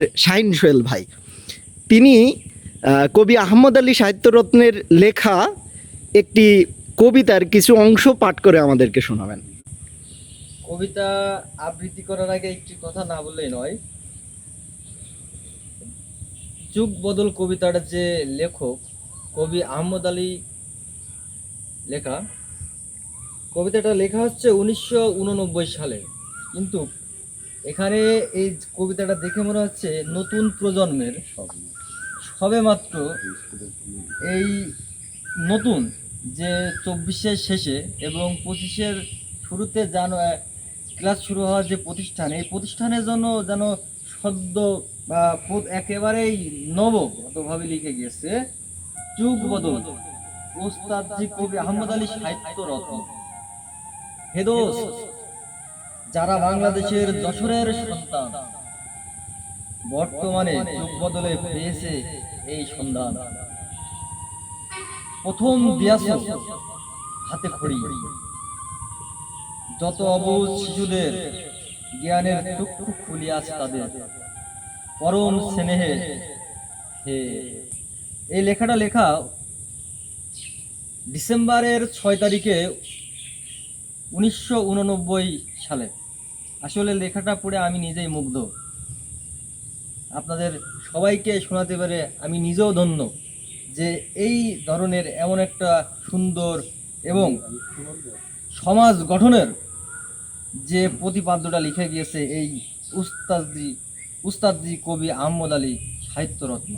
শাহিন সোহেল ভাই। তিনি কবি আহমদ আলী সাহিত্যরত্নের লেখা একটি কবিতার কিছু অংশ পাঠ করে আমাদেরকে শোনাবেন। কবিতা আবৃত্তি করার আগে একটি কথা না বললেই নয়। যুগ বদল কবিতার যে লেখক কবি আহমদ আলী লেখা, কবিতাটা লেখা হচ্ছে উনিশশো উননব্বই সালে। কিন্তু এখানে এই কবিতাটা দেখে মনে হচ্ছে নতুন প্রজন্মের। সবে মাত্র এই নতুন যে চব্বিশের শেষে এবং পঁচিশের শুরুতে যেন ক্লাস শুরু হওয়ার যে প্রতিষ্ঠান, এই প্রতিষ্ঠানের জন্য যেন সদ্য বা একেবারেই নবগতভাবে লিখে গিয়েছে যুগ বদল ওস্তাদজি কবি আহমদ আলী সাহিত্য রত্ন হেদোস যারা বাংলাদেশের যশোরের সন্তান, বর্তমানে যুগ বদলে পেয়েছে এই সন্ধান। প্রথম দিয়াছ হাতে খড়ি। যত অবুজ শিশুদের জ্ঞানের চক্ষু খুলিয়াছে তাদের, পরম স্নেহে এই লেখাটা লেখা ডিসেম্বরের ছয় তারিখে উনিশশো উননব্বই সালে। আসলে লেখাটা পড়ে আমি নিজেই মুগ্ধ। আপনাদের সবাইকে শোনাতে পেরে আমি নিজেও ধন্য যে এই ধরনের এমন একটা সুন্দর এবং সমাজ গঠনের যে প্রতিপাদ্যটা লিখে গিয়েছে এই উস্তাদি উস্তাদি কবি আহমদ আলী সাহিত্যরত্ন।